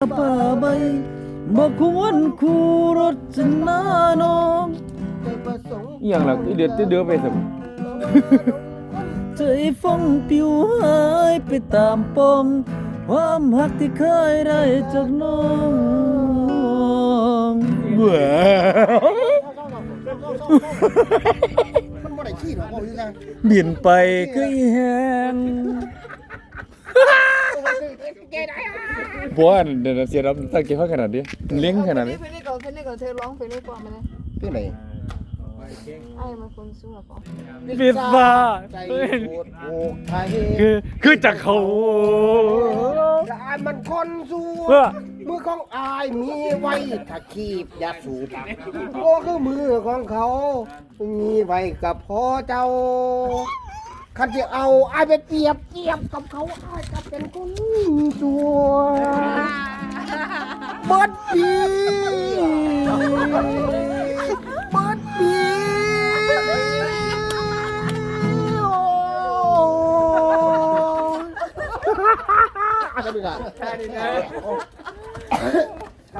ป่าใบบอกควรคู่รถจนาน้องอหย่างหลักอีเดือดเดือไปสัมใจฟองปิวหายไปตามปมความหักที่เคยได้จากน้องเบื่อมันบ่ได้ขี้หรอกบ่คือกันบินไปก็อีแหง บัวเดี๋ยวเสียรับตั้งเกี่ยวขนาดนี้เลี้ยงขนาดนี้เพลงนี้ก่อนเพลงนี้ก่อนเธอร้องเพลงนี้ก่อนมาเลยคือไหนไอ้มันคนสู้ก่อนปิดฟ้าใจโหดโอกไทยคือคือจากเขาและอายมันคนสู้เออมือของอายมีไว้ถ้าขีบยาสูบโอ้คือมือของเขา มีไว้กับพ่อเจ้าคันจะเอาอายไปเปรียบเทียบกับเขาอายก็เป็นคนจัว เบิดปีเบิดปีโอ้อะไรกัน